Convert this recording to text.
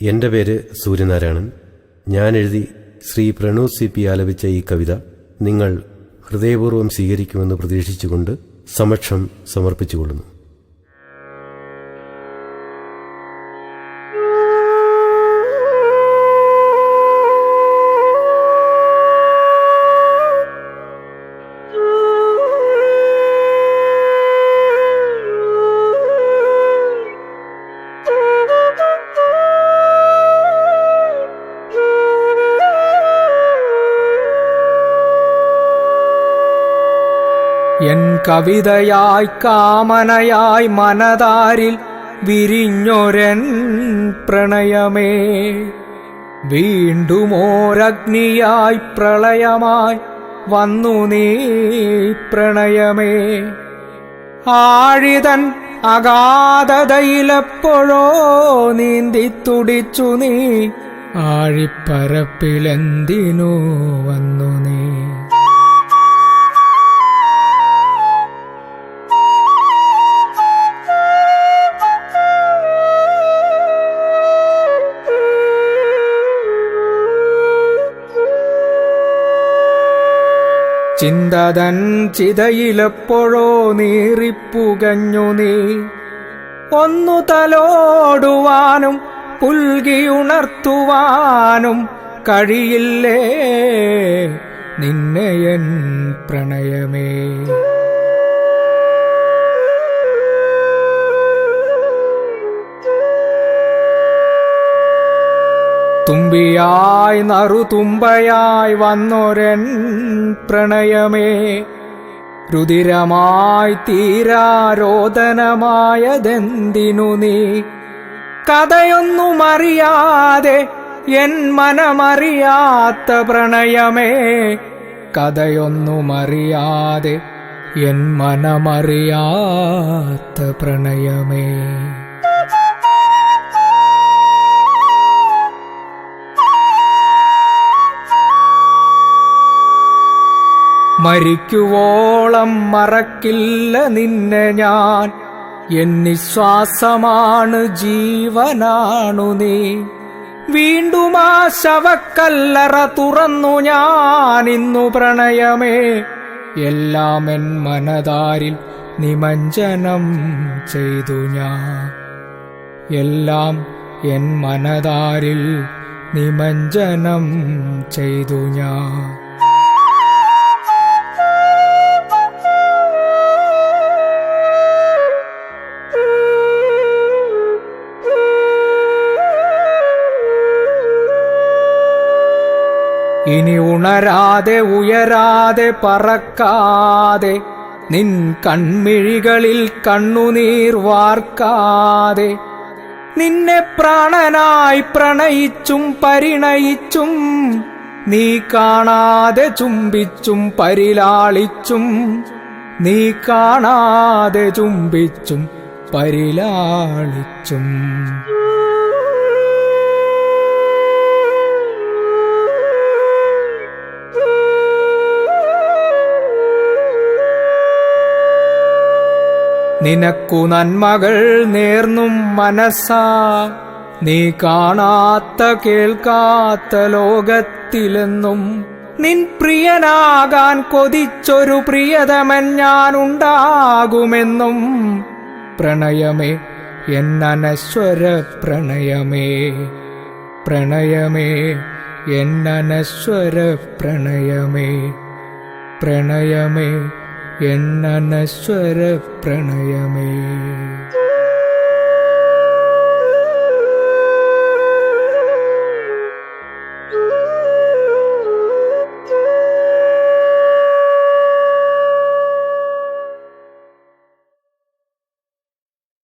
എന്റെ പേര് സൂര്യനാരായണൻ. ഞാൻ എഴുതി ശ്രീ പ്രണു സി പി ആലപിച്ച ഈ കവിത നിങ്ങൾ ഹൃദയപൂർവം സ്വീകരിക്കുമെന്ന് പ്രതീക്ഷിച്ചുകൊണ്ട് സമക്ഷം സമർപ്പിച്ചുകൊള്ളുന്നു. എൻ കവിതയായി കാമനയായി മനതാരിൽ വിരിഞ്ഞൊരൻ പ്രണയമേ. വീണ്ടുമോരഗ്നിയായി പ്രളയമായി വന്നു നീ പ്രണയമേ. ആഴിതൻ അഗാധതയിലെപ്പോഴോ നീന്തി തുടിച്ചു നീ. ആഴിപ്പരപ്പിലെന്തിനു വന്നു നീ? ചിന്തതൻ ചിതയിലെപ്പോഴോ നീറിപ്പുകഞ്ഞു നീ. ഒന്നു തലോടുവാനും പുൽകിയുണർത്തുവാനും കഴിയില്ലേ? നിന്നെയൻ പ്രണയമേ. തുമ്പിയായി നറുതുമ്പയായി വന്നൊരൻ പ്രണയമേ. രുതിരമായി തീരാരോദനമായതെന്തിനു നീ? കഥയൊന്നും അറിയാതെ എൻ മനമറിയാത്ത പ്രണയമേ. കഥയൊന്നും അറിയാതെ എൻ മനമറിയാത്ത പ്രണയമേ. മരിക്കുവോളം മറക്കില്ല നിന്നെ ഞാൻ. എന്നിശ്വാസമാണ് ജീവനാണു നീ. വീണ്ടും ആ ശവക്കല്ലറ തുറന്നു ഞാൻ ഇന്നു പ്രണയമേ. എല്ലാം എൻ മനതാരിൽ നിമഞ്ജനം ചെയ്തു ഞാൻ. എല്ലാം എൻ മനതാരിൽ നിമഞ്ജനം ചെയ്തു ഞാൻ. ഇനി ഉണരാതെ ഉയരാതെ പറക്കാതെ നിൻ കൺമിഴികളിൽ കണ്ണുനീർ വാർക്കാതെ നിന്നെ പ്രാണനായി പ്രണയിച്ചും പരിണയിച്ചും നീ കാണാതെ ചുംബിച്ചും പരിലാളിച്ചും നീ കാണാതെ ചുംബിച്ചും പരിലാളിച്ചും. നിനക്കു നന്മകൾ നേർന്നും മനസ്സാ. നീ കാണാത്ത കേൾക്കാത്ത ലോകത്തിലെന്നും നിൻ പ്രിയനാകാൻ കൊതിച്ചൊരു പ്രിയതമൻ ഞാനുണ്ടാകുമെന്നും പ്രണയമേ എന്നനശ്വര പ്രണയമേ. പ്രണയമേ എന്നനശ്വര പ്രണയമേ. പ്രണയമേ എന്നനശ്വര പ്രണയമേ